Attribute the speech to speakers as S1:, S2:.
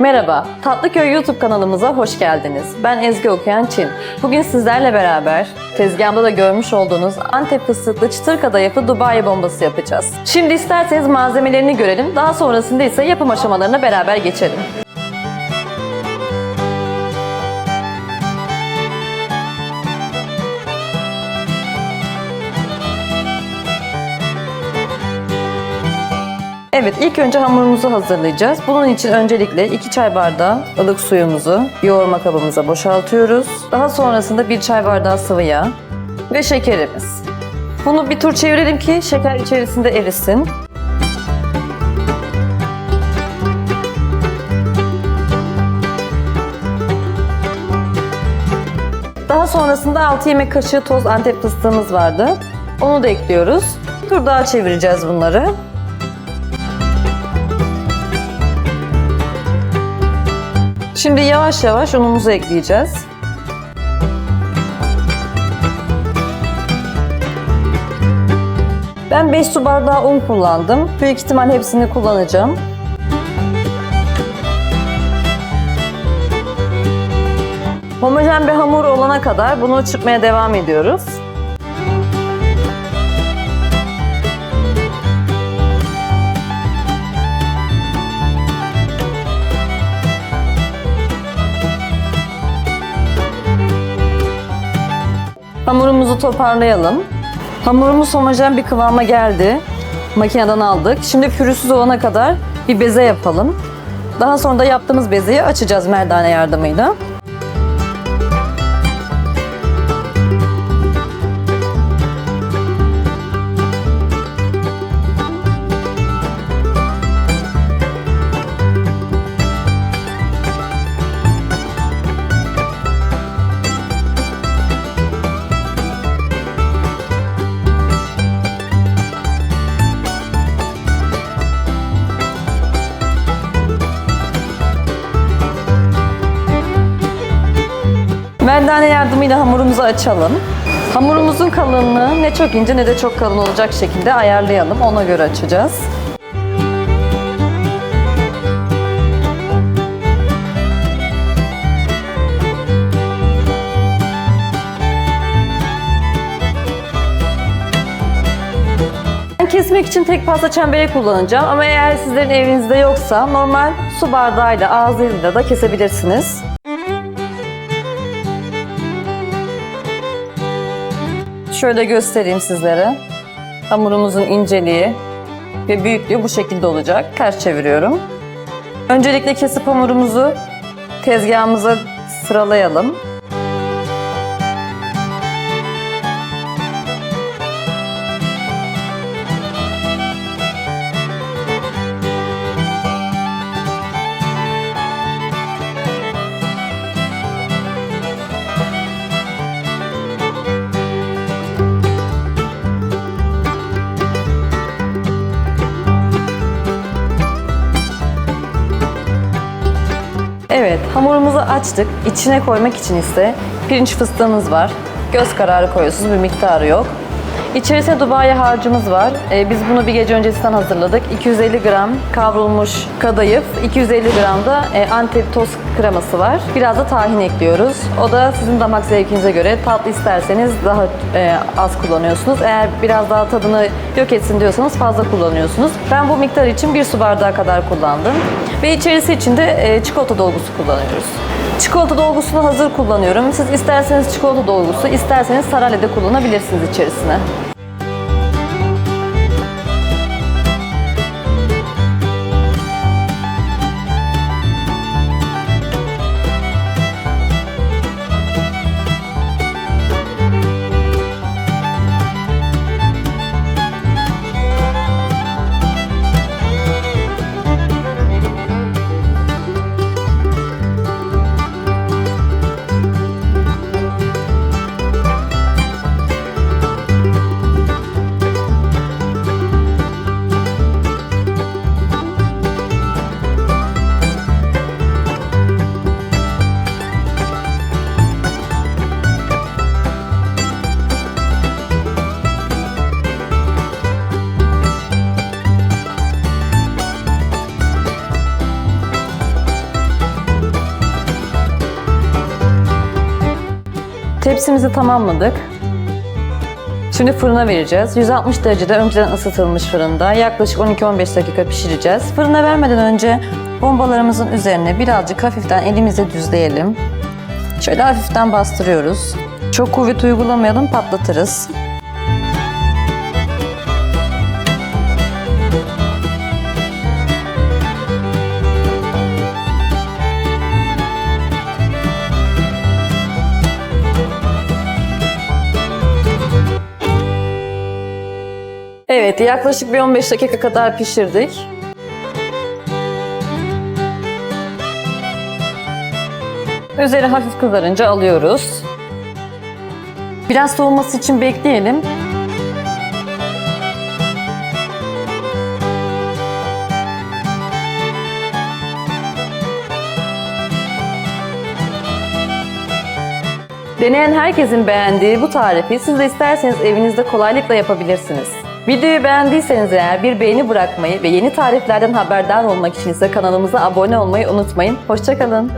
S1: Merhaba, Tatlıköy YouTube kanalımıza hoş geldiniz. Ben Ezgi Okuyan Çin. Bugün sizlerle beraber tezgahımda da görmüş olduğunuz Antep fıstıklı çıtır kadayıfı Dubai bombası yapacağız. Şimdi isterseniz malzemelerini görelim, daha sonrasında ise yapım aşamalarına beraber geçelim. Evet, ilk önce hamurumuzu hazırlayacağız. Bunun için öncelikle 2 çay bardağı ılık suyumuzu yoğurma kabımıza boşaltıyoruz. Daha sonrasında 1 çay bardağı sıvı yağ ve şekerimiz. Bunu bir tur çevirelim ki şeker içerisinde erisin. Daha sonrasında 6 yemek kaşığı toz antep fıstığımız vardı. Onu da ekliyoruz. Bir tur daha çevireceğiz bunları. Şimdi yavaş yavaş unumuzu ekleyeceğiz. Ben 5 su bardağı un kullandım. Büyük ihtimal hepsini kullanacağım. Homojen bir hamur olana kadar bunu çırpmaya devam ediyoruz. Hamurumuzu toparlayalım. Hamurumuz homojen bir kıvama geldi. Makineden aldık. Şimdi pürüzsüz olana kadar bir beze yapalım. Daha sonra da yaptığımız bezeyi açacağız merdane yardımıyla. Merdane yardımıyla hamurumuzu açalım. Hamurumuzun kalınlığı ne çok ince ne de çok kalın olacak şekilde ayarlayalım. Ona göre açacağız. Kesmek için tek pasta çemberi kullanacağım ama eğer sizlerin evinizde yoksa normal su bardağıyla ağzıyla da kesebilirsiniz. Şöyle göstereyim sizlere. Hamurumuzun inceliği ve büyüklüğü bu şekilde olacak. Ters çeviriyorum. Öncelikle kesip hamurumuzu tezgahımıza sıralayalım. Açtık. İçine koymak için ise pirinç fıstığımız var. Göz kararı koyuyorsunuz, bir miktarı yok. İçerisinde Dubai harcımız var. Ee, biz bunu bir gece öncesinden hazırladık. 250 gram kavrulmuş kadayıf, 250 gram da e, antep toz kreması var. Biraz da tahin ekliyoruz. O da sizin damak zevkinize göre tatlı isterseniz daha e, az kullanıyorsunuz. Eğer biraz daha tadını yok etsin diyorsanız fazla kullanıyorsunuz. Ben bu miktar için bir su bardağı kadar kullandım. Ve içerisi için de e, çikolata dolgusu kullanıyoruz. Çikolata dolgusunu hazır kullanıyorum. Siz isterseniz çikolata dolgusu, isterseniz sarayla da kullanabilirsiniz içerisine. Tepsimizi tamamladık. Şimdi fırına vereceğiz. 160 derecede önceden ısıtılmış fırında yaklaşık 12-15 dakika pişireceğiz. Fırına vermeden önce bombalarımızın üzerine birazcık hafiften elimizle düzleyelim. Şöyle hafiften bastırıyoruz. Çok kuvvet uygulamayalım, patlatırız. Evet, yaklaşık bir 15 dakika kadar pişirdik. Üzeri hafif kızarınca alıyoruz. Biraz soğuması için bekleyelim. Deneyen herkesin beğendiği bu tarifi siz de isterseniz evinizde kolaylıkla yapabilirsiniz. Videoyu beğendiyseniz eğer bir beğeni bırakmayı ve yeni tariflerden haberdar olmak için ise kanalımıza abone olmayı unutmayın. Hoşçakalın.